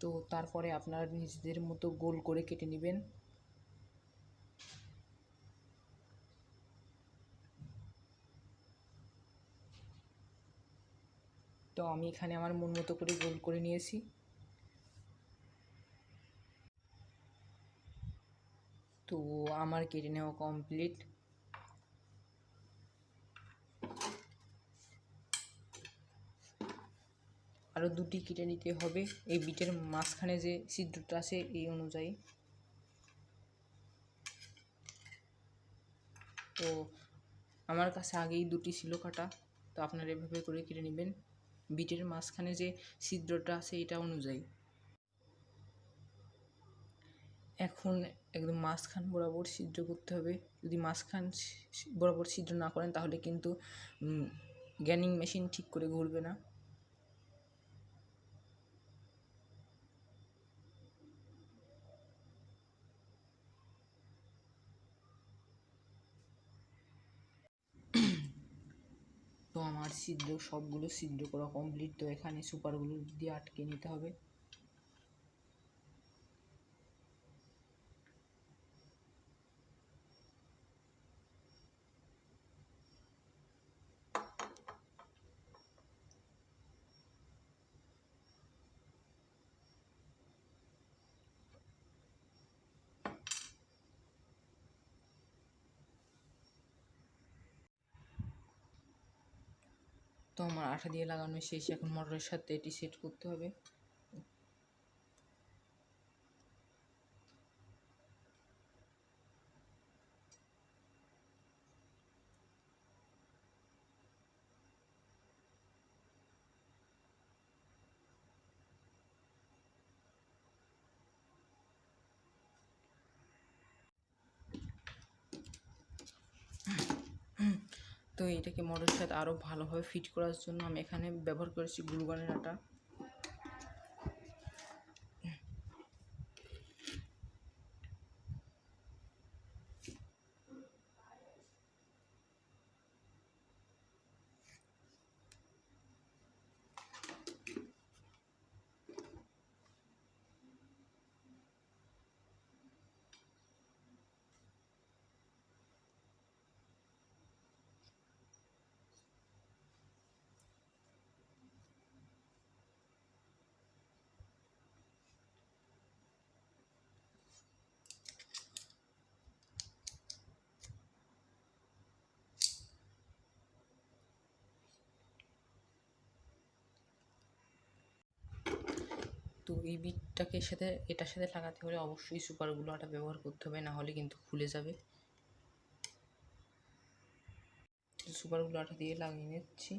তো তারপরে আপনারা নিজেদের মতো গোল করে কেটে নেবেন। তো আমি এখানে আমার মন মতো করে গোল করে নিয়েছি। তো আমার কেটে নেওয়া কমপ্লিট আরও দুটি কেটে নিতে হবে। এই বিটের মাঝখানে যে ছিদ্রটা আছে, এই অনুযায়ী। তো আমার কাছে আগেই দুটি ছিল কাটা, তো আপনারা এভাবে করে কেটে নেবেন। বিটের মাঝখানে যে ছিদ্রটা আছে, এটা অনুযায়ী। এখন একদম মাঝখান বরাবর ছিদ্র করতে হবে। যদি মাঝখান বরাবর ছিদ্র না করেন, তাহলে কিন্তু গ্যানিং মেশিন ঠিক করে ঘুরবে না। তো আমার ছিদ্র সবগুলো সিদ্ধ করা কমপ্লিট তো এখানে সুপারগুলো দিয়ে আটকে নিতে হবে। তো আমার আঠা দিয়ে লাগানো শেষ এখন মোটরের সাথে এটি সেট করতে হবে। তো এটাকে মোটরের সাথে আরও ভালোভাবে ফিট করার জন্য আমি এখানে ব্যবহার করেছি গ্লুকনের আটা। তো এই বিটটাকে সাথে, এটার সাথে লাগাতে হলে অবশ্যই সুপার গ্লুটা ব্যবহার করতে হবে, না হলে কিন্তু খুলে যাবে। সুপার গ্লুটা দিয়ে লাগিয়ে নিচ্ছি।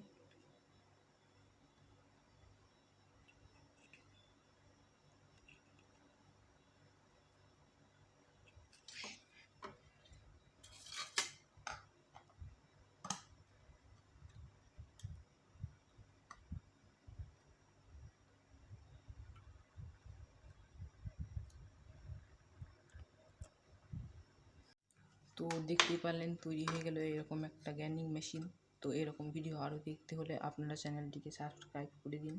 তো দেখতেই পারলেন তৈরি হয়ে গেল এরকম একটা গ্যানিং মেশিন। তো এরকম ভিডিও আরও দেখতে হলে আপনারা চ্যানেলটিকে সাবস্ক্রাইব করে দিন।